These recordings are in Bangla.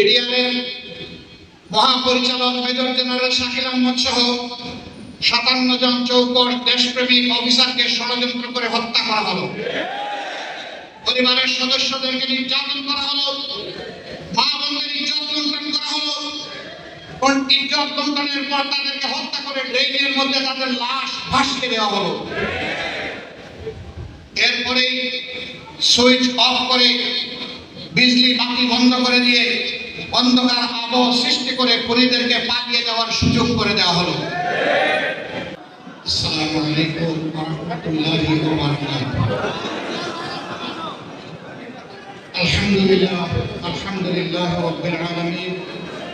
বিডিআরের মহাপরিচালক মেজর জেনারেল শাকিল আহমদ সহ সাতান্ন জন চৌকস দেশপ্রেমিক অফিসারকে ষড়যন্ত্র করে হত্যা করা হলো। পরিবারের সদস্যদেরকে নির্যাতন করা হলো। মা বোনদের ইজ্জত লুণ্ঠন করা হলো। ইজ্জত লুণ্ঠনের পর তাদেরকে হত্যা করে ড্রেনের মধ্যে তাদের লাশ ভাসিয়ে দেওয়া হলো। এরপরেই সুইচ অফ করে বিজলি বাতি বন্ধ করে দিয়ে অন্ধকার আবহ সৃষ্টি করে খুনিদেরকে পালিয়ে যাওয়ার সুযোগ করে দেওয়া হলো আসসালামু আলাইকুম ওয়া রাহমাতুল্লাহি ওয়া বারাকাতুহু আলহামদুলিল্লাহ আলহামদুলিল্লাহ রাব্বিল আলামিন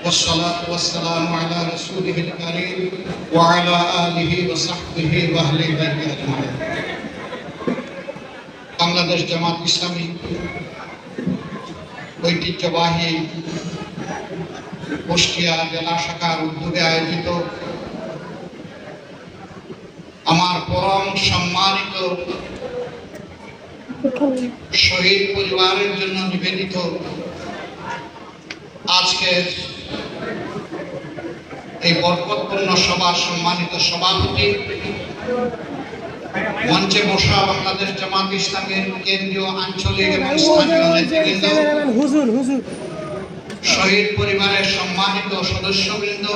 والصلاة والسلام على رسوله الكريم وعلى آله وصحبه وأهل بيته أجمعين বাংলাদেশ জামাত ইসলামী ঐতিহ্যবাহী কুষ্টিয়া জেলা শাখার উদ্যোগে আয়োজিত আমার পরম সম্মানিত শহীদ পরিবারের জন্য নিবেদিত এই বরকতপূর্ণ সভার সম্মানিত সভাপতি মঞ্চে বসা বাংলাদেশ জামাত ইসলামের কেন্দ্রীয় আঞ্চলিক এবং স্থানীয় নেতৃবৃন্দ শহীদ পরিবারের সম্মানিত সদস্যবৃন্দ,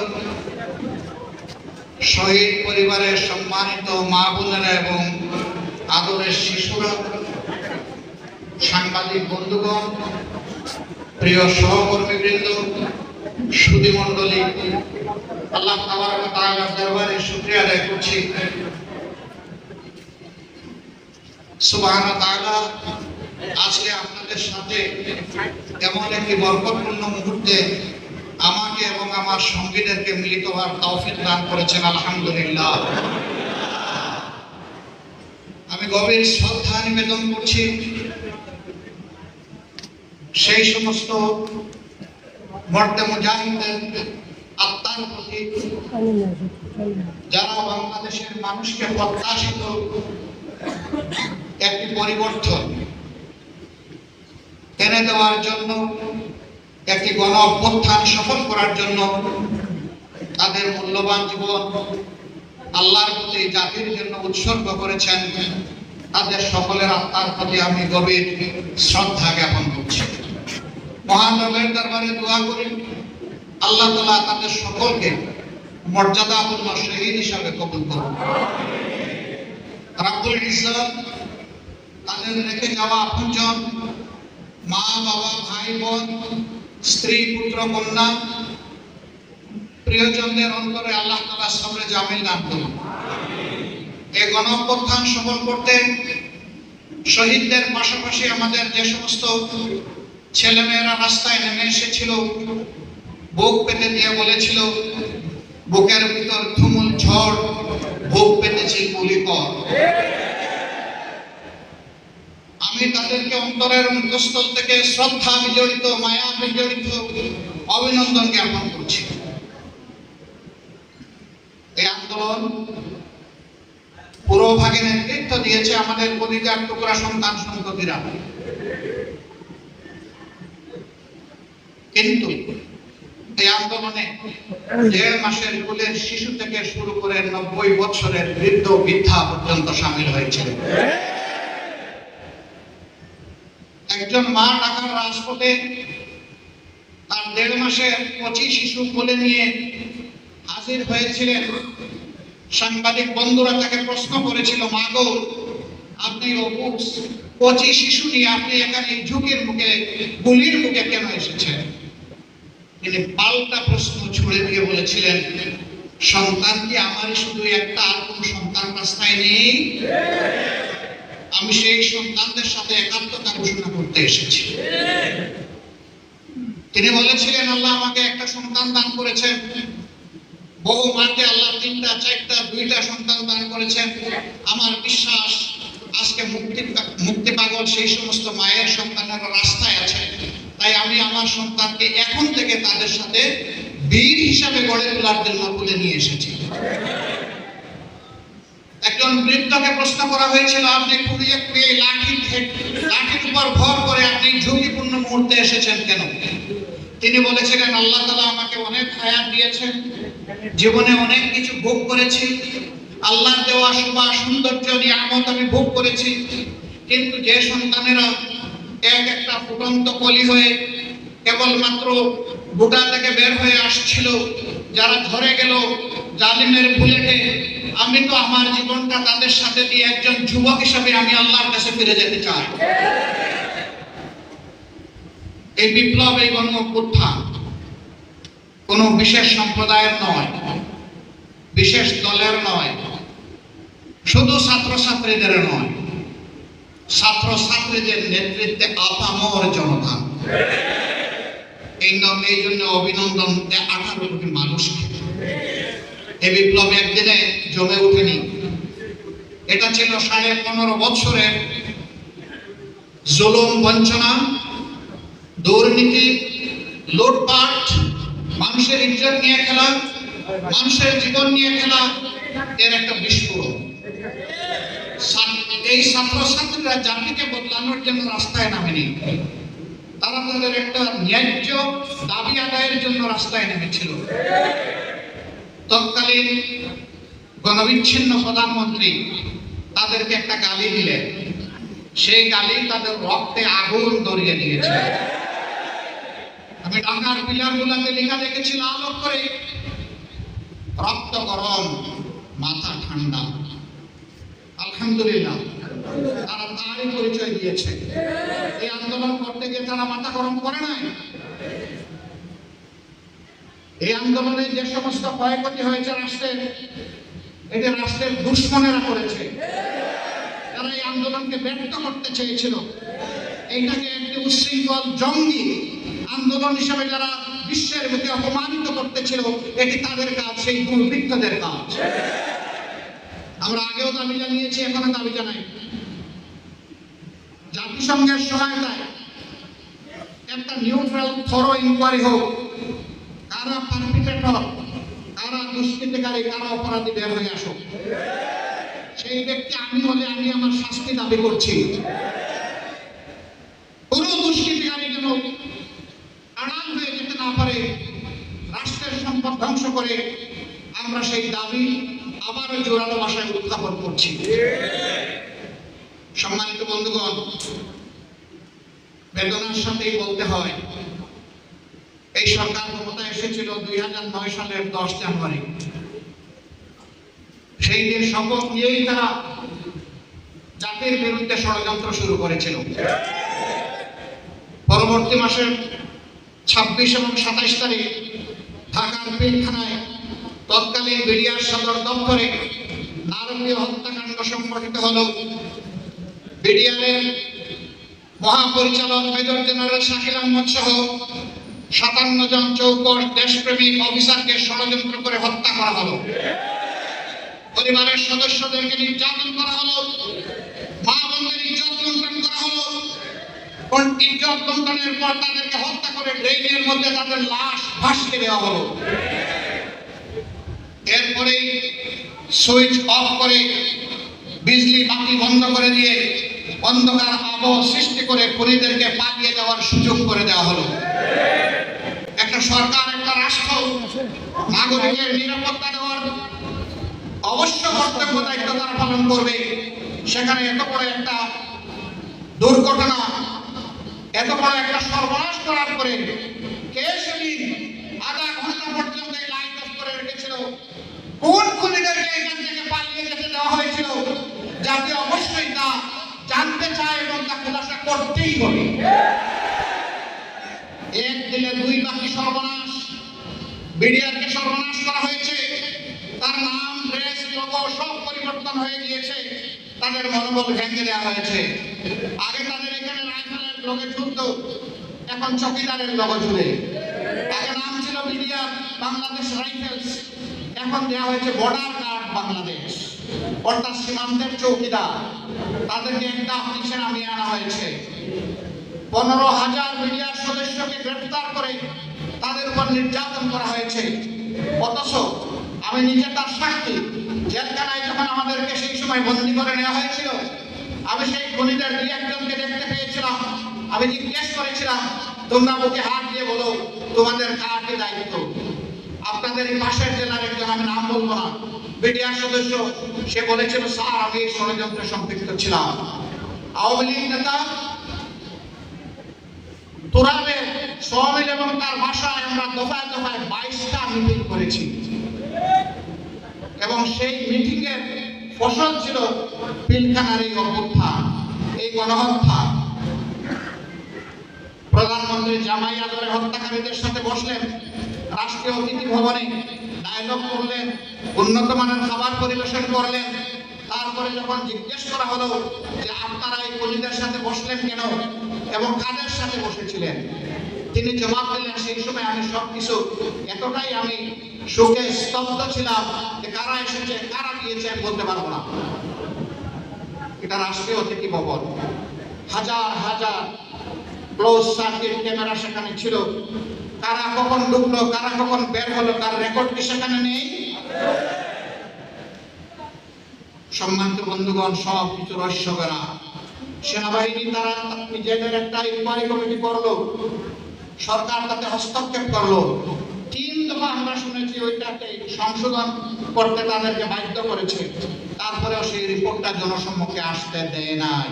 শহীদ পরিবারের সম্মানিত মা বোনেরা এবং আদরের শিশুরা, সাংবাদিক বন্ধুগণ, প্রিয় সহকর্মীবৃন্দ সুদী মণ্ডলী, আল্লাহ দরবারে শুকরিয়া আদায় করছি। তাআলা আজকে আপনাদের সাথে এমন একটি বরকতপূর্ণ মুহূর্তে আমাকে এবং আমার সঙ্গীদেরকে মিলিত হওয়ার তৌফিক দান করেছেন, আলহামদুলিল্লাহ। আমি গভীর শ্রদ্ধা নিবেদন করছি। সেই সমস্ত মর্দে আত্মার প্রতি যারা বাংলাদেশের মানুষকে প্রত্যাশিত একটি পরিবর্তন এনে দেওয়ার জন্য, একটি গণ অভ্যুত্থান সফল করার জন্য তাদের মূল্যবান জীবন আল্লাহর প্রতি জাতির জন্য উৎসর্গ করেছেন। তাদের সকলের আত্মার প্রতি আমি গভীর শ্রদ্ধা জ্ঞাপন করছি। মহান রবের দরবারে দোয়া করি, আল্লাহ তালা তাদের সকলকে মর্যাদাপূর্ণ শহীদ হিসাবে কবুল করুন। রাব্বুল ইজ্জত, তাদের রেখে যাওয়া আপনজন মা, বাবা, ভাই, বোন, স্ত্রী, পুত্র, কন্যা, প্রিয়জনদের অন্তরে আল্লাহ তালা সবরে জামিল দান করুন। এই গণঅভ্যুত্থান সফল করতে শহীদদের পাশাপাশি আমাদের যে সমস্ত ছেলেমেয়েরা রাস্তায় নেমে এসেছিল, বুক পেতে দিয়ে বলেছিল, বুকের ভিতর তুমুল ঝড়, বুক পেতেছি গুলি কর। আমি তাদেরকে অন্তরের অন্তঃস্থল থেকে শ্রদ্ধা বিজড়িত, মায়া বিজড়িত অভিনন্দন জ্ঞাপন করছি। এই আন্দোলন পুরো ভাগে নেতৃত্ব দিয়েছে আমাদের কলিজার টুকরা সন্তান সন্ততিরা। কিন্তু এই আন্দোলনে দেড় মাসের কুলের শিশু থেকে শুরু করে নব্বই বছরের বৃদ্ধ বৃদ্ধা পর্যন্ত সামিল হয়েছিল একজন মা ঢাকার রাজপথে তার দেড় মাসের কচি শিশু কোলে নিয়ে হাজির হয়েছিলেন। সাংবাদিক বন্ধুরা তাকে প্রশ্ন করেছিল, মা গো, আপনি কচি শিশু নিয়ে আপনি এখানে ঝুঁকির মুখে, গুলির মুখে কেন এসেছেন? তিনি পাল্টা প্রশ্ন ছুড়ে দিয়ে বলেছিলেন, সন্তান কি আমারই শুধু একটা আর কোন সন্তান রাস্তায় নেই? আমি সেই সন্তানদের সাথে একাত্মতা ঘোষণা করতে এসেছি। তিনি বলেছিলেন, আল্লাহ আমাকে একটা সন্তান দান করেছেন। বহু মাকে আল্লাহ তিনটা, চারটা, দুইটা সন্তান দান করেছেন। আমার বিশ্বাস, আজকে মুক্তি মুক্তি পাগল সেই সমস্ত মায়ের সন্তানেরা রাস্তায় আছে। তাই আমি আমার সন্তানকে এখন থেকে তাদের সাথে বীর হিসাবে গড়ে তোলার জন্য তুলে নিয়ে এসেছি। একজন বৃদ্ধকে প্রশ্ন করা হয়েছিল, আপনি কুড়িয়ে কুড়িয়ে লাঠি লাঠির উপর ভর করে আপনি ঝুঁকিপূর্ণ মুহূর্তে এসেছেন কেন? তিনি বলেছিলেন, আল্লাহ তালা আমাকে অনেক হায়াত দিয়েছেন, জীবনে অনেক কিছু ভোগ করেছি। আল্লাহর দেওয়া শোভা সৌন্দর্য নিয়ামত আমি ভোগ করেছি। কিন্তু যে সন্তানেরা এক একটা ফুটন্ত কলি হয়ে কেবলমাত্র বুটা থেকে বের হয়ে আসছিল, যারা ধরে গেল জালিমের বুলেটে আমি তো আমার জীবনটা তাদের সাথে দিয়ে একজন যুবক হিসাবে আমি আল্লাহর কাছে ফিরে যেতে চাই। এই বিপ্লব, এই গণ অভ্যুত্থান কোনো বিশেষ সম্প্রদায়ের নয়, বিশেষ দলের নয়, শুধু ছাত্রছাত্রীদের নয় ছাত্র ছাত্রীদের নেতৃত্বে আপামর জনতা। এই ন- এই জন্য অভিনন্দন আঠারো কোটি মানুষকে। এই বিপ্লব একদিনে জমে ওঠেনি। এটা ছিল সাড়ে পনেরো বছরের জুলুম বঞ্চনা, দুর্নীতি, লুটপাট, মানুষের ইজ্জত নিয়ে খেলা, মানুষের জীবন নিয়ে খেলা, এর একটা বিস্ফোরণ। এই ছাত্রছাত্রীরা জাতিকে বদলানোর জন্য রাস্তায় নামেনি। তারা তাদের একটা ন্যায্য দাবি আদায়ের জন্য রাস্তায় নেমেছিল। তৎকালীন গণবিচ্ছিন্ন প্রধানমন্ত্রী তাদেরকে একটা গালি দিলেন। সেই গালি তাদের রক্তে আগুন ধরিয়ে দিয়েছে। আমি ঢাকার পিলার গুলাতে লেখা দেখেছিলাম আলোক করে। রক্ত গরম মাথা ঠান্ডা। আলহামদুলিল্লাহ, তারা তারই পরিচয় দিয়েছে। এই আন্দোলন করতে গিয়ে তারা মাথা গরম করে নাই। এই আন্দোলনে যে সমস্ত ক্ষয়ক্ষতি হয়েছে রাষ্ট্রের, এটা রাষ্ট্রের দুশ্মনেরা করেছে। তারা এই আন্দোলনকে ব্যর্থ করতে চেয়েছিল। এইটাকে একটি উশৃঙ্খল জঙ্গি আন্দোলন হিসেবে যারা বিশ্বের বুকে অপমানিত করতেছিল, এটি তাদের কাজ, সেই দুর্বৃত্তদের কাজ। আমরা আগেও দাবি জানিয়েছি, এখনও দাবি জানাই। জাতিসংঘের সহায়তায় একটা নিউট্রাল থরো ইনকোয়ারি হোক কারা পারপিটেটর কারা দুষ্কৃতিকারী? কারা অপরাধী? বের হয়ে আসুক সেই ব্যক্তি আমি হলে আমি আমার শাস্তি দাবি করছি। কোন দুষ্কৃতিকারী যেন আড়াল হয়ে যেতে না পারে, রাষ্ট্রের সম্পদ ধ্বংস করে, আমরা সেই দাবি আবারও জোরালো ভাষায় উত্থাপন করছি। সম্মানিত বন্ধুগণ, বেদনার সাথেই বলতে হয় এই সরকার ক্ষমতায় এসেছিল দুই হাজার নয় সালের দশ জানুয়ারি। সেই দিন শপথ নিয়েই তারা জাতির বিরুদ্ধে ষড়যন্ত্র শুরু করেছিল। পরবর্তী মাসের ছাব্বিশ এবং সাতাইশ তারিখ ঢাকার পিলখানায় তৎকালীন বিডিআর সদর দপ্তরে নারকীয় হত্যাকাণ্ড সংঘটিত হল। বিডিআরের মহাপরিচালক মেজর জেনারেল শাকিল আহমদ সহ সাতান্ন জন চৌকস দেশপ্রেমিক অফিসারকে ষড়যন্ত্র করে হত্যা করা হলো। পরিবারের সদস্যদেরকে নির্যাতন করা হলো। মা বোনদের ইজ্জত লুণ্ঠন করা হলো। ইজ্জত লুণ্ঠনের পর তাদেরকে হত্যা করে ড্রেনের মধ্যে তাদের লাশ ভাসিয়ে দেওয়া হলো। এরপরে সুইচ অফ করে বিজলি বাতি বন্ধ করে দিয়ে অন্ধকার আবহ সৃষ্টি করে খুনিদেরকে পালিয়ে যাওয়ার সুযোগ করে দেওয়া হলো। সরকার একটা রাষ্ট্র, নাগরিকের নিরাপত্তা দেওয়ার অবশ্য কর্তব্য দায়িত্ব তারা পালন করবে। সেখানে এত বড় একটা দুর্ঘটনা, এত বড় একটা সর্বনাশ করার পরে কে সেদিন আধা ঘণ্টা পর্যন্ত এই লাইট অফ করে রেখেছিল? কোন খুনিদেরকে এখান থেকে পালিয়ে যেতে দেওয়া হয়েছিল? যাতে অবশ্যই তা জানতে চায় এবং তা খোলাসা করতেই হবে। এক দিলে দুই বাকি সর্বনাশ বিডিআরকে সর্বনাশ করা হয়েছে। তার নাম, ড্রেস, লোগো সব পরিবর্তন হয়ে গিয়েছে। তাদের মনোবল ভেঙে দেওয়া হয়েছে। আগে তাদের এখানে রাইফেলের লোকে ঝুলতো, এখন চকিদারের লোগো ঝুলে। আগে নাম ছিল বিডিআর বাংলাদেশ রাইফেলস। এখন দেওয়া হয়েছে বর্ডার গার্ড বাংলাদেশ। অর্থাৎ সীমান্তের চৌকিদার। তাদেরকে একটা অফিসে নামিয়ে আনা হয়েছে। পনেরো হাজার মিডিয়ার সদস্যকে গ্রেফতার করে তাদের উপর নির্যাতন করা হয়েছে। অথচ আমি নিজে তার সাক্ষী। জেলখানায় যখন আমাদেরকে সেই সময় বন্দি করে নেওয়া হয়েছিল, আমি সেই খুনিদের দুই একজনকে দেখতে পেয়েছিলাম। আমি জিজ্ঞেস করেছিলাম, তোমরা বুকে হাত দিয়ে বলো, তোমাদের কাকে দায়িত্ব? আপনাদের এই পাশের জেলার একজন, আমি নাম বলব না বিডিআর সদস্য, সে বলেছিল, স্যার, আমি এই ষড়যন্ত্রে সম্পৃক্ত ছিলাম। আওয়ামী লীগ নেতা তোরাবে সোহামিল এবং তার বাসায় আমরা দফায় দফায় বাইশটা মিটিং করেছি। এবং সেই মিটিং এর ফসল ছিল পিলখানার এই অভ্যুত্থান, এই গণহত্যা। প্রধানমন্ত্রী জামাই আদরে হত্যাকারীদের সাথে বসলেন, রাষ্ট্রীয় অতিথি ভবনে ডায়লগ করলেন, উন্নত মানের খাবার পরিবেশন করলেন। তারপরে যখন জিজ্ঞেস করা হলো যে আপনারা এই কলিদের সাথে বসলেন কেন এবং কাদের সাথে বসেছিলেন? তিনি জবাব দিলেন, সেই সময় আমি সবকিছু এতটাই আমি শোকে স্তব্ধ ছিলাম যে কারা এসেছে, কারা গিয়েছে আমি বলতে পারব না। এটা রাষ্ট্রীয় অতিথি ভবন। হাজার হাজার ক্লোজ সার্কিট ক্যামেরা সেখানে ছিল। কারা কখন ঢুকলো, কারা কখন বের হলো, তার রেকর্ড কি সেখানে নেই? সম্মানিত বন্ধুগণ সব কিছু রহস্য করা সেনাবাহিনী তারা নিজেদের একটা ইনকোয়ারি কমিটি করল, সরকার তাতে হস্তক্ষেপ করল। তিন দফা আমরা শুনেছি ওইটাকে সংশোধন করতে তাদেরকে বাধ্য করেছে। তারপরেও সেই রিপোর্টটা জনসম্মুখে আসতে দেয় নাই।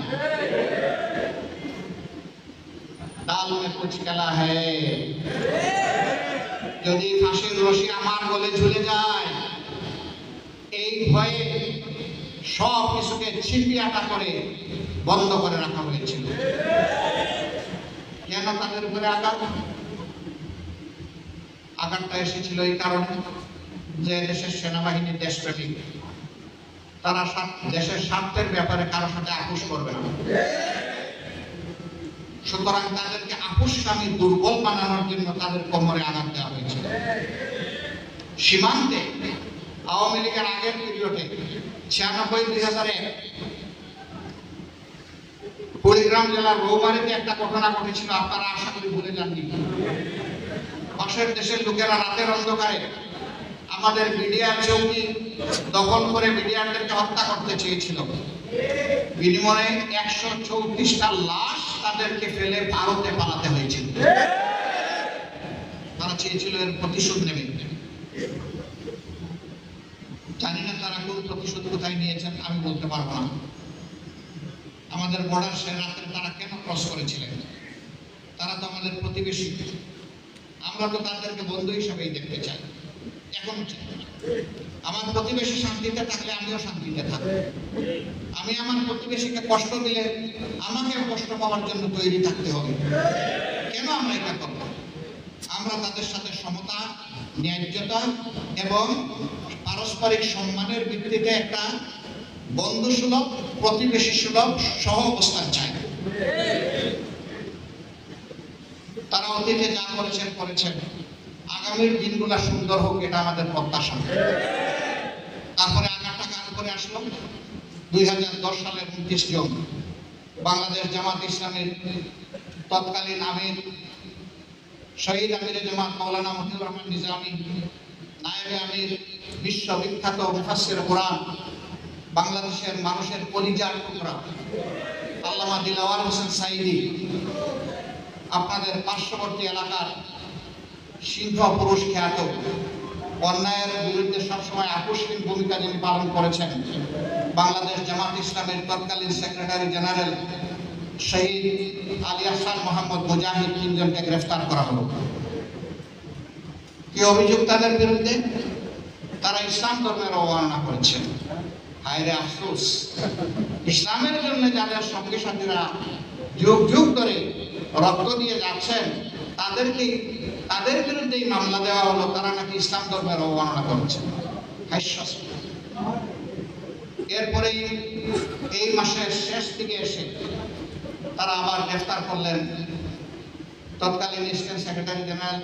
ডাল মে কুচ খেলা যদি ফাঁসির রশি আমার গলে ঝুলে যায়, এই ভয়ে সব কিছুকে ছিপিয়াটা করে বন্ধ করে রাখা হয়েছিল। কেন তাদের উপরে আঘাত? আঘাতটা এসেছিল এই কারণে যে দেশের সেনাবাহিনী দেশপ্রেমিক তারা দেশের স্বার্থের ব্যাপারে কারোর সাথে আপোষ করবে না। সুতরাং তাদেরকে আপোষকামী দুর্বল বানানোর জন্য তাদের কোমরে আঘাত দেওয়া হয়েছিল। সীমান্তে আওয়ামী লীগের আগের পিরিয়ডে ছিয়ানব্বই, দুই হাজার এক, কুড়িগ্রাম জেলার বৌবাড়িতে একটা ঘটনা ঘটেছিল, আপনারা আশা করি ভুলে যাননি। পাশের দেশের লোকেরা রাতের অন্ধকারে আমাদের বিডিআর চৌকি দখল করে বিডিআরদেরকে হত্যা করতে চেয়েছিল। বিনিময়ে একশো চৌত্রিশটা লাশ তাদেরকে ফেলে ভারতে পালাতে হয়েছিল। তারা চেয়েছিল এর প্রতিশোধ নেবে। জানি না তারা কোন প্রতিশোধ কোথায় নিয়েছেন, আমি বলতে পারব না। আমাদের বর্ডার সে রাত্রে তারা কেন ক্রস করেছিলেন? তারা তো আমাদের প্রতিবেশী। আমরা তো তাদেরকে বন্ধু হিসাবেই দেখতে চাই। এখন আমার প্রতিবেশী শান্তিতে থাকলে আমিও শান্তিতে থাকব। আমি আমার প্রতিবেশীকে কষ্ট দিলে আমাকেও কষ্ট পাওয়ার জন্য তৈরি থাকতে হবে। কেন আমরা এটা করব? আমরা তাদের সাথে সমতা ন্যায্যতা এবং পারস্পরিক সম্মানের ভিত্তিতে একটা বন্ধু সুলভ প্রতিবেশী সুলভ সহ অবস্থান চাই তারা অতীতে যা করেছেন করেছেন। আগামীর দিনগুলা সুন্দর হোক, এটা আমাদের প্রত্যাশা। তারপরে আঘাতটা কার করে আসলো? দুই হাজার দশ সালের উনত্রিশ জন। বাংলাদেশ জামাত ইসলামের তৎকালীন আমির শহীদ আমিরে জামাত মৌলানা মহিউর রহমান নিজামী, নায়েবে আমির, বিশ্ববিখ্যাত মুফাসসির কোরআন, বাংলাদেশের মানুষের পরিজার টুকরা, আল্লামা দিলাওয়ার হোসেন সাইদি, আপনাদের পার্শ্ববর্তী এলাকার সিংহ পুরুষ খ্যাত, অন্যায়ের বিরুদ্ধে সবসময় আকস্মিক ভূমিকা যিনি পালন করেছেন। বাংলাদেশ জামাত ইসলামের তৎকালীন সেক্রেটারি জেনারেল শহীদ আলী আহসান মোহাম্মদ মুজাহিদ তিনজনকে গ্রেফতার করা হলো। কি অভিযোগ তাদের বিরুদ্ধে তারা ইসলাম ধর্মের অবমাননা করেছেন হায়রে আফসোস, ইসলামের জন্য যাদের সঙ্গী সাথীরা যুগ যুগ ধরে রক্ত দিয়ে যাচ্ছেন, তাদেরকে, তাদের বিরুদ্ধেই মামলা দেওয়া হলো, তারা নাকি ইসলাম ধর্মের অবমাননা করছেন। এরপরেই এই মাসের শেষ দিকে এসে তারা আবার গ্রেফতার করলেন। তৎকালীন স্টেট সেক্রেটারি জেনারেল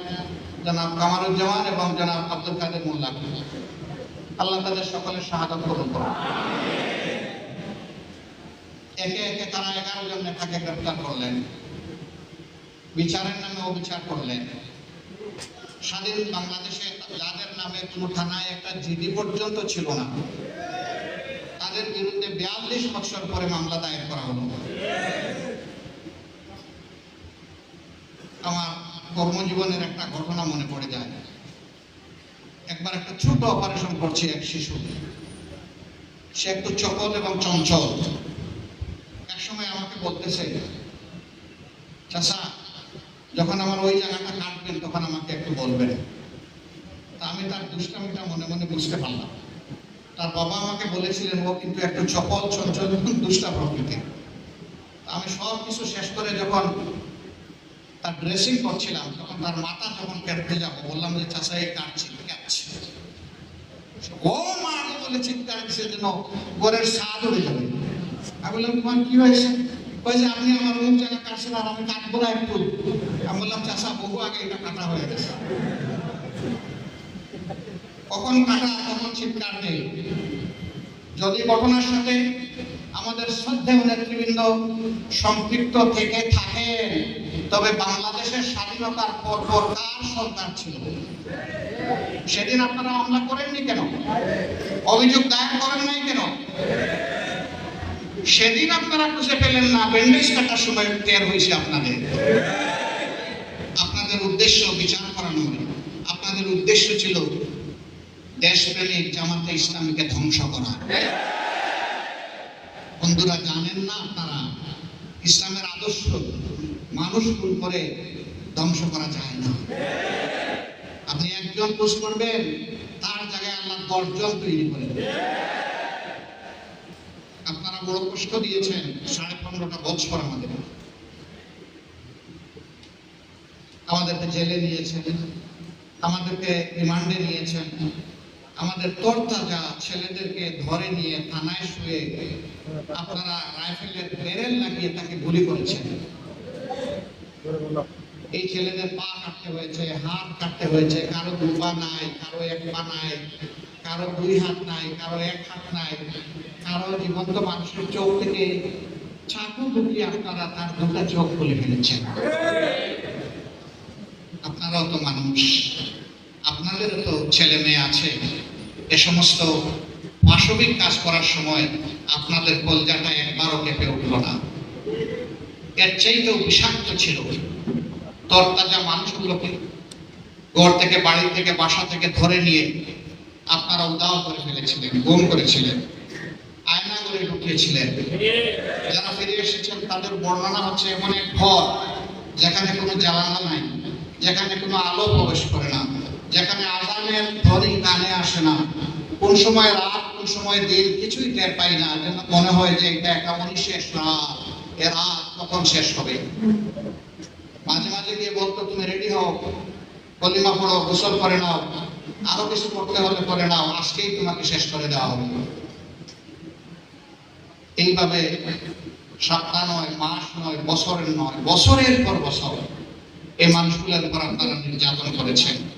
জনাব কামারুজ্জামান এবং জনাব আব্দুল কাদের মোল্লা। আল্লাহ তাদের সকলের শাহাদত করুন। একে একে তারা এগারো জন নেতাকে গ্রেফতার করলেন। বিচারের নামে অবিচার করলেন। স্বাধীন বাংলাদেশে যাদের নামে কোনো থানায় একটা জিডি পর্যন্ত ছিল না, তাদের বিরুদ্ধে বিয়াল্লিশ বছর পরে মামলা দায়ের করা হলো। আমার কর্মজীবনের একটা ঘটনা মনে পড়ে যায়। একবার একটা ছোট অপারেশন করছে এক শিশু। সে একটু চপল এবং চঞ্চল। এক সময় আমাকে বলতেছে চাষা যখন আমার ওই জায়গাটা কাটবেন, তখন আমাকে একটু বলবেন। তা আমি তার দুষ্টামিটা মনে মনে বুঝতে পারলাম। তার বাবা আমাকে বলেছিলেন, ও কিন্তু একটু চপল চঞ্চল দুষ্টা প্রকৃতি আমি সব কিছু শেষ করে যখন তার ড্রেসিং করছিলাম, তখন তার মাথা যখন কেটে যাব, বললাম যে চাষা এই কাটছি কাটছি ও মা বলে চিৎকার দিছে যেন ঘরের স্বাদ উড়ে যাবে। আমি বললাম, তোমার কি হয়েছে? কয়েছে আপনি আমার মুখ জায়গা কাটছেন আর আমি কাটবো না একটু। আমি বললাম চাষা বহু আগে এটা কাটা হয়ে গেছে। কখন কাটা কখন চিৎকার নেই। যদি ঘটনার সাথে আমাদের শ্রদ্ধেয় নেতৃবৃন্দ সম্পৃক্ত থেকে থাকেন তবে বাংলাদেশের স্বাধীনতার পর পর কার সরকার ছিল? সেদিন আপনারা হামলা করেননি কেন? অভিযোগ দায়ের করেন নাই কেন? সেদিন আপনারা খুঁজে পেলেন না, ব্যান্ডেজ কাটার সময় টের হয়েছে আপনাদের। আপনাদের উদ্দেশ্য বিচার করানো নয়। আপনাদের উদ্দেশ্য ছিল দেশপ্রেমিক জামাতে ইসলামীকে ধ্বংস করা। বন্ধুরা, জানেন না আপনারা ইসলামের আদর্শ, মানুষ ভুল করে ধ্বংস করা যায় না। আপনি একজন পুষ করবেন, তার জায়গায় আল্লাহ দশজন তৈরি করেন আপনারা বড় কষ্ট দিয়েছেন, সাড়ে পনেরোটা বছর আমাদের। আমাদেরকে জেলে নিয়েছেন, আমাদেরকে রিমান্ডে নিয়েছেন। আমাদের তরতাজা ছেলেদেরকে ধরে নিয়ে থানায় শুয়ে আপনারা রাইফেলের ব্যারেল লাগিয়ে তাকে গুলি করেছেন। এই ছেলেদের পা কাটতে হয়েছে হাত কাটতে হয়েছে, কারও দু পা নাই, কারও এক পা নাই, কারও দুই হাত নাই, কারও এক হাত নাই, কারও জীবন্ত মানুষের চোখ থেকে চাকু ঢুকিয়ে আপনারা তার দুটা চোখ খুলে ফেলেছেন। আপনারাও তো মানুষ, আপনাদেরও তো ছেলে মেয়ে আছে। এ সমস্ত পাশবিক কাজ করার সময় আপনাদের কলজাটা একবারও কেঁপে উঠল না। এর চাইতেও বিষাক্ত ছিল তরতাজা মানুষগুলোকে ঘর থেকে, বাড়ি থেকে, বাসা থেকে ধরে নিয়ে আপনারা উদাও করে ফেলেছিলেন, গুম করেছিলেন, আয়না করে ঢুকিয়েছিলেন যারা ফিরে এসেছেন, তাদের বর্ণনা হচ্ছে এমন এক ঘর যেখানে কোনো জ্বালানা নাই, যেখানে কোনো আলো প্রবেশ করে না। যেখানে আজানের ধ্বনি কানে আসে না। কোন সময় রাত, কোন সময় দিন, কিছুই টের পাই না। যেন মনে হয় যে এটা একেমনই শেষ রাত। এ রাত কখন শেষ হবে? মাঝে মাঝে গিয়ে বলতো, তুমি রেডি হও? কলিমা পড়ো, গোসল করে নাও। আরও কিছু করতে হলে করে নাও। আজকেই তোমাকে শেষ করে দেওয়া হবে। এইভাবে সপ্তাহ নয়, মাস নয়, বছরের নয়, বছরের পর বছর এই মানুষগুলোর উপর আপনারা নির্যাতন করেছেন।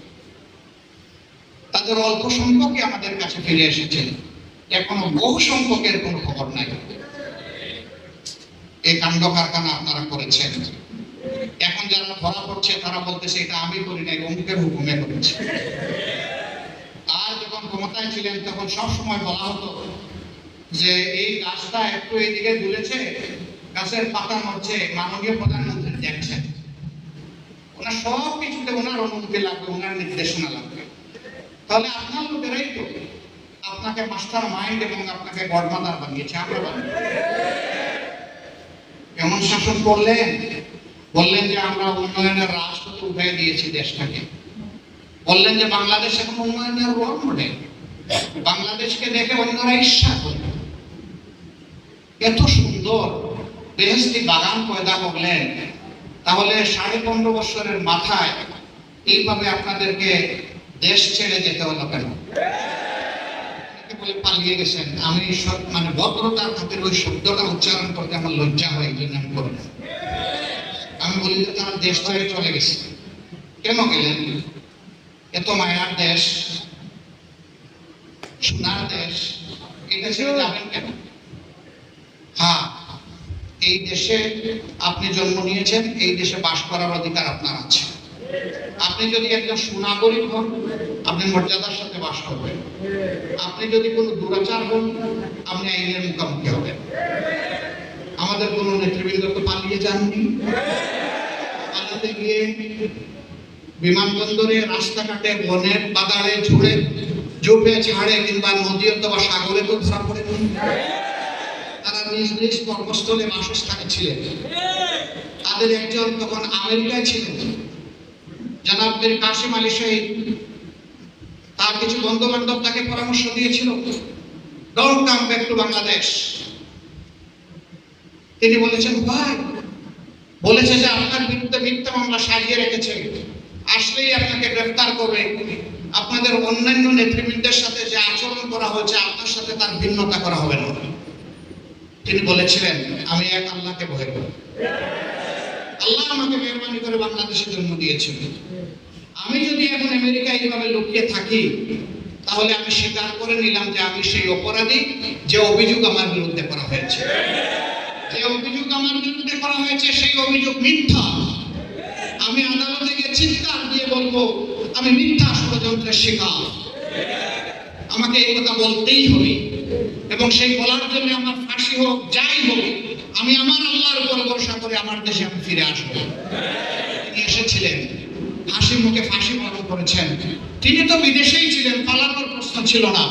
তাদের অল্প সংখ্যকই আমাদের কাছে ফিরে এসেছে। এখনও বহু সংখ্যকের কোনো খবর নাই। এই কাণ্ড কারখানা আপনারা করেছেন। এখন যারা ধরা পড়ছে, তারা বলতেছে, এটা আমি করি নাই, অমুকের হুকুমে করেছি। আর যখন ক্ষমতায় ছিলেন, তখন সব সময় বলা হতো যে, এই গাছটা একটু এইদিকে দুলেছে, গাছের পাতা মরছে মাননীয় প্রধানমন্ত্রী দেখছেন। ওনার সব কিছুতে ওনার অনুমতি লাগবে, ওনার নির্দেশনা লাগবে। তাহলে আপনার লোকেরাই তো আপনাকে মাস্টার মাইন্ড এবং আপনাকে গডমাদার বানিয়েছে, আমরা বানিয়ে এমন শাসন করলেন, বললেন যে আমরা উন্নয়নের রাষ্ট্র উঠে দিয়েছি দেশটাকে। বললেন যে বাংলাদেশ এখন উন্নয়নের রোল মডেল। বাংলাদেশকে দেখে অন্যরা ঈর্ষা করে। এত সুন্দর বেহেস্তি বাগান পয়দা করলেন, তাহলে সাড়ে পনেরো বছরের মাথায় এইভাবে আপনাদেরকে দেশ ছেড়ে যেতে হলো কেন? বলে পালিয়ে গেছেন। আমি সব- মানে ভদ্রতার খাতির ওই শব্দটা উচ্চারণ করতে আমার লজ্জা হয়, এই আমি করি। আমি বলি যে তারা দেশ ছেড়ে চলে গেছে। কেন গেলেন? এত মায়ার দেশ, সোনার দেশ এটা ছেড়ে যাবেন কেন? হ্যাঁ এই দেশে আপনি জন্ম নিয়েছেন, এই দেশে বাস করার অধিকার আপনার আছে। আপনি যদি একজন সুনাগরিক হন, আপনি মর্যাদার সাথে বাস করবেন। আপনি যদি কোনো দুরাচার হন, আপনি আইনের মুখোমুখি হবেন। আমাদের কোনো নেতৃবৃন্দ তো পালিয়ে যাননি। পালাতে গিয়ে বিমানবন্দরে রাস্তাঘাটে বনের বাদারে ঝুড়ে, ঝোপে ছাড়ে কিংবা নদী অথবা সাগরে তো ধরা তারা নিজ নিজ কর্মস্থলে বাসস্থানে ছিলেন। তাদের একজন তখন আমেরিকায় ছিলেন। জনাব বীর কাশিম আলী শহীদ, তার কিছু বন্ধু বান্ধব তাকে পরামর্শ দিয়েছিল don't come back to Bangladesh তিনি বলেছেন, ভাই, বলেছে যে আপনার বিরুদ্ধে মিথ্যা মামলা সাজিয়ে রেখেছে। আসলেই আপনাকে গ্রেফতার করবে আপনাদের অন্যান্য নেতৃবৃন্দের সাথে যে আচরণ করা হয়েছে, আপনার সাথে তার ভিন্নতা করা হবে না। তিনি বলেছিলেন, আমি এক আল্লাহকে ভয় করি। আল্লাহ আমাকে মেহরবানি করে বাংলাদেশে জন্ম দিয়েছেন। আমি যদি এখন আমেরিকায় এইভাবে লুকিয়ে থাকি, তাহলে আমি স্বীকার করে নিলাম যে আমি সেই অপরাধী যে অভিযোগ আমার বিরুদ্ধে করা হয়েছে। যে অভিযোগ আমার বিরুদ্ধে করা হয়েছে, সেই অভিযোগ মিথ্যা। আমি আদালতে গিয়ে চিৎকার দিয়ে বলব, আমি মিথ্যা ষড়যন্ত্রের শিকার। আমাকে এই কথা বলতেই হবে এবং সেই বলার জন্য আমার ফাঁসি হোক, যাই হোক আমি আমার আল্লাহর উপর ভরসা করে আমার দেশে আমি ফিরে আসব। তিনি এসেছিলেন। হাসি মুখে ফাঁসি বরণ করেছেন। তিনি তো বিদেশেই ছিলেন, পালানোর প্রশ্ন ছিল না।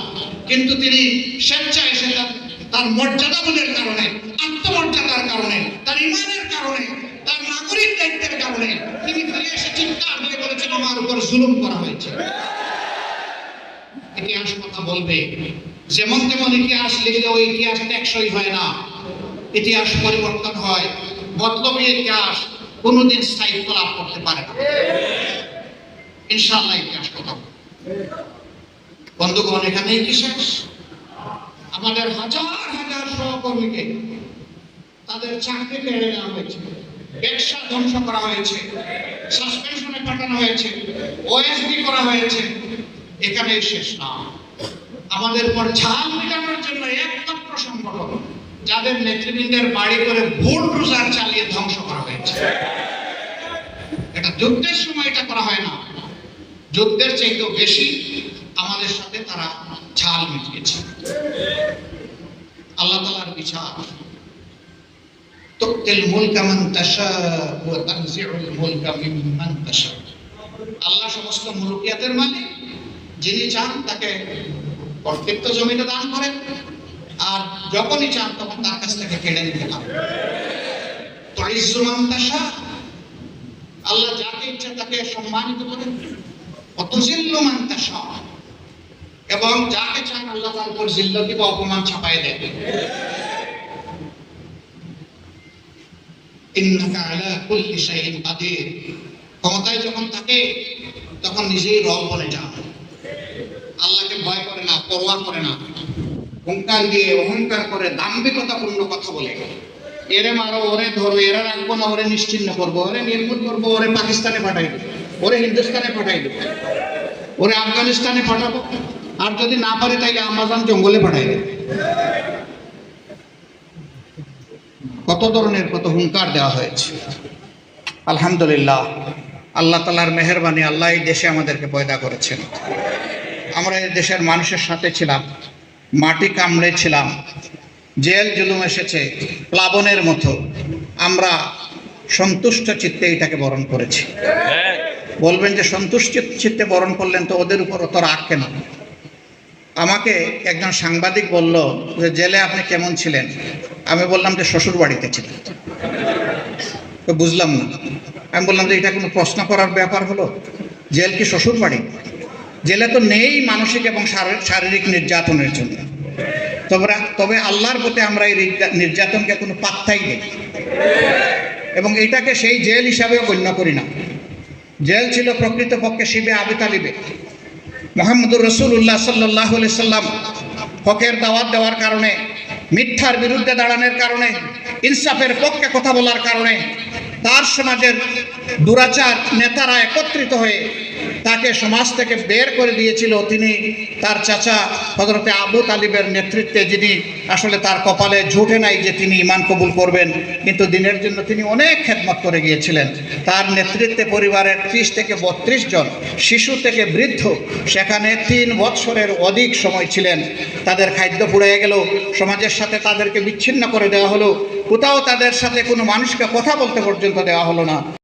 কিন্তু তিনি স্বেচ্ছায় এসে তার মর্যাদা বোধের কারণে, আত্মমর্যাদার কারণে, তার ইমানের কারণে, তার নাগরিক দায়িত্বের কারণে তিনি ফিরে এসে চিৎকার দিয়ে বলেছেন, আমার উপর জুলুম করা হয়েছে। ইতিহাস কথা বলবে। যেমন তেমন ইতিহাস লিখলে ওই ইতিহাস টেকসই হয় না। ইতিহাস পরিবর্তন হয় বদলবী ইতিহাস কোনোদিন স্থায়িত্ব লাভ করতে পারে না। ইনশাআল্লাহ ইতিহাস কথা বন্ধুগণ, এখানেই কি শেষ? আমাদের হাজার হাজার সহকর্মীকে তাদের চাকরি কেড়ে নেওয়া হয়েছে। ব্যবসা ধ্বংস করা হয়েছে। সাসপেনশনে পাঠানো হয়েছে। ওএসডি করা হয়েছে। এখানে শেষ না। আমাদের পর ঝাল সংগঠন যাদের নেতৃবৃন্দের বাড়ি করে ভুল চালিয়ে ধ্বংস করা হয়েছে। এটা যুদ্ধের সময় এটা করা হয় না। যুদ্ধের চাইতেও বেশি আমাদের সাথে তারা ছাল মিটিয়েছে। আল্লাহ তালার বিচার। আল্লাহ সমস্ত মুলকিয়াতের মালিক, যিনি চান তাকে কর্তৃত্ব জমিতে দান করেন। আর যখনই চান, তখন তার কাছ থেকে কেড়ে নিতে পারেন। তো ইজ্জুমান তাশা আল্লাহ যাকে ইচ্ছা তাকে সম্মানিত করেন। অতজিল্লু মান এবং যাকে চান আল্লাহ তার উপর জিল্লতি বা অপমান ছাপাই কাদির। ক্ষমতায় যখন থাকে, তখন নিজেই রব বনে যান। আল্লাহকে ভয় করে না, পরোয়া করে না। হুঙ্কার দিয়ে অহংকার করে দাম্ভিকতাপূর্ণ কথা বলে। এরে মারো, ওরে ধরো, এরা রাখব না, ওরে নিশ্চিন্ন করব, ওরে নির্মূল করব, ওরে পাকিস্তানে পাঠাই দেবো, ওরে হিন্দুস্তানে পাঠাই দেবো, ওরে আফগানিস্তানে পাঠাবো, আর যদি না পারে তাইলে আমাজন জঙ্গলে পাঠাই দেবো। কত ধরনের কত হুঙ্কার দেওয়া হয়েছে। আলহামদুলিল্লাহ, আল্লাহ তালার মেহরবানি আল্লাহ এই দেশে আমাদেরকে পয়দা করেছেন। আমরা এই দেশের মানুষের সাথে ছিলাম। মাটি কামড়ে ছিলাম জেল জুলুম এসেছে প্লাবনের মতো। আমরা সন্তুষ্ট চিত্তে এটাকে বরণ করেছি। বলবেন যে সন্তুষ্ট চিত্তে বরণ করলেন তো ওদের উপর অত রাগ কেন? আমাকে একজন সাংবাদিক বলল যে জেলে আপনি কেমন ছিলেন? আমি বললাম যে শ্বশুর বাড়িতে ছিলেন বুঝলাম না। আমি বললাম যে এটা কোনো প্রশ্ন করার ব্যাপার হলো? জেল কি শ্বশুর বাড়ি? জেলে তো নেই মানসিক এবং শারী- শারীরিক নির্যাতনের জন্য। তবে তবে আল্লাহর প্রতি আমরা এই নির্যাতনকে কোনো পাত্তাই দেই এবং এটাকে সেই জেল হিসাবেও গণ্য করি না। জেল ছিল প্রকৃতপক্ষে শিবে আবি তালিবে। মোহাম্মদুর রসুল্লাহ সাল্লাহ সাল্লাম হকের দাওয়াত দেওয়ার কারণে, মিথ্যার বিরুদ্ধে দাঁড়ানোর কারণে, ইনসাফের পক্ষে কথা বলার কারণে, তার সমাজের দুরাচার নেতারা একত্রিত হয়ে তাকে সমাজ থেকে বের করে দিয়েছিল তিনি তার চাচা হজরতে আবু তালিবের নেতৃত্বে, যিনি আসলে তার কপালে ঝুটে নাই যে তিনি ইমান কবুল করবেন, কিন্তু দিনের জন্য তিনি অনেক খেদমত করে গিয়েছিলেন। তার নেতৃত্বে পরিবারের ত্রিশ থেকে বত্রিশ জন শিশু থেকে বৃদ্ধ, সেখানে তিন বৎসরের অধিক সময় ছিলেন। তাদের খাদ্য পুড়ে গেল, সমাজের সাথে তাদেরকে বিচ্ছিন্ন করে দেওয়া হলো, কোথাও তাদের সাথে কোনো মানুষকে কথা বলতে পর্যন্ত দেওয়া হলো না।